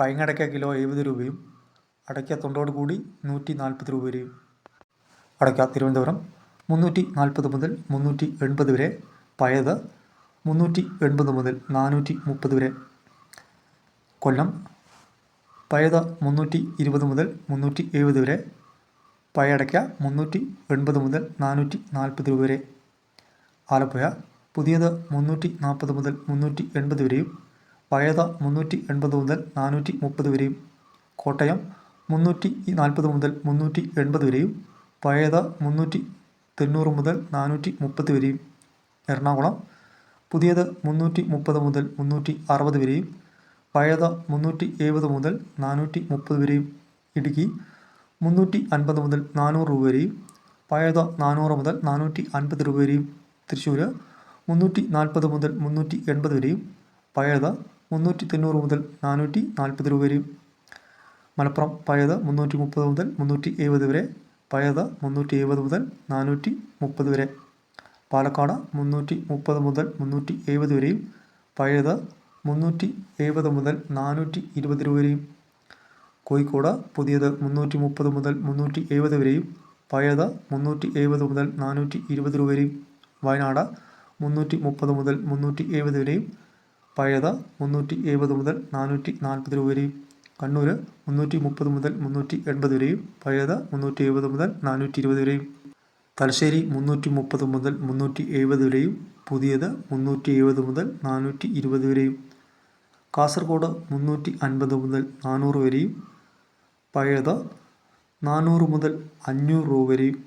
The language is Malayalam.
പയങ്ങടയ്ക്ക കിലോ എഴുപത് രൂപയും അടയ്ക്ക തൊണ്ടോട് കൂടി നൂറ്റി നാൽപ്പത് രൂപ വരെയും. അടയ്ക്ക തിരുവനന്തപുരം മുന്നൂറ്റി നാൽപ്പത് മുതൽ മുന്നൂറ്റി എൺപത് വരെ പഴയത് മുന്നൂറ്റി എൺപത് മുതൽ നാനൂറ്റി മുപ്പത് വരെ. കൊല്ലം പഴയത് മുന്നൂറ്റി ഇരുപത് മുതൽ മുന്നൂറ്റി എഴുപത് വരെ പഴയടയ്ക്ക മുന്നൂറ്റി എൺപത് മുതൽ നാനൂറ്റി നാൽപ്പത് രൂപ വരെ. ആലപ്പുഴ പുതിയത് മുന്നൂറ്റി നാൽപ്പത് മുതൽ മുന്നൂറ്റി എൺപത് വരെയും പഴയത് മുന്നൂറ്റി എൺപത് മുതൽ നാനൂറ്റി മുപ്പത് വരെയും കോട്ടയം മുന്നൂറ്റി നാൽപ്പത് മുതൽ മുന്നൂറ്റി എൺപത് വരെയും പഴയത മുന്നൂറ്റി തൊണ്ണൂറ് മുതൽ നാനൂറ്റി മുപ്പത് വരെയും എറണാകുളം പുതിയത് മുന്നൂറ്റി മുപ്പത് മുതൽ മുന്നൂറ്റി അറുപത് വരെയും പഴയത മുന്നൂറ്റി എഴുപത് മുതൽ നാനൂറ്റി മുപ്പത് വരെയും ഇടുക്കി മുന്നൂറ്റി അൻപത് മുതൽ നാനൂറ് രൂപ വരെയും പഴയത നാനൂറ് മുതൽ നാനൂറ്റി അൻപത് രൂപ വരെയും തൃശ്ശൂർ മുന്നൂറ്റി നാൽപ്പത് മുതൽ മുന്നൂറ്റി എൺപത് വരെയും പഴയത് മുന്നൂറ്റി തൊണ്ണൂറ് മുതൽ നാനൂറ്റി നാൽപ്പത് രൂപ വരെയും. മലപ്പുറം പഴയത് മുന്നൂറ്റി മുപ്പത് മുതൽ മുന്നൂറ്റി എഴുപത് വരെ. പഴയത് മുന്നൂറ്റി എഴുപത് മുതൽ നാനൂറ്റി മുപ്പത് വരെ. പാലക്കാട് മുന്നൂറ്റി മുപ്പത് മുതൽ മുന്നൂറ്റി എഴുപത് വരെയും. പഴയത് മുന്നൂറ്റി എഴുപത് മുതൽ നാനൂറ്റി ഇരുപത് രൂപ വരെയും. കോഴിക്കോട് പുതിയത് മുന്നൂറ്റി മുപ്പത് മുതൽ മുന്നൂറ്റി എഴുപത് വരെയും. പഴയത് മുന്നൂറ്റി എഴുപത് മുതൽ നാനൂറ്റി ഇരുപത് രൂപ വരെയും. വയനാട് മുന്നൂറ്റി മുപ്പത് മുതൽ മുന്നൂറ്റി എഴുപത് വരെയും. പഴയത് മുന്നൂറ്റി എഴുപത് മുതൽ നാനൂറ്റി നാൽപ്പത് രൂപ വരെയും കണ്ണൂർ മുന്നൂറ്റി മുപ്പത് മുതൽ മുന്നൂറ്റി എൺപത് വരെയും പഴയത് മുന്നൂറ്റി എഴുപത് മുതൽ നാനൂറ്റി ഇരുപത് വരെയും തലശ്ശേരി മുന്നൂറ്റി മുപ്പത് മുതൽ മുന്നൂറ്റി എഴുപത് വരെയും പുതിയത് മുന്നൂറ്റി എഴുപത് മുതൽ നാനൂറ്റി ഇരുപത് വരെയും കാസർഗോഡ് മുന്നൂറ്റി അൻപത് മുതൽ നാനൂറ് വരെയും പഴയത് നാനൂറ് മുതൽ അഞ്ഞൂറ് രൂപ വരെയും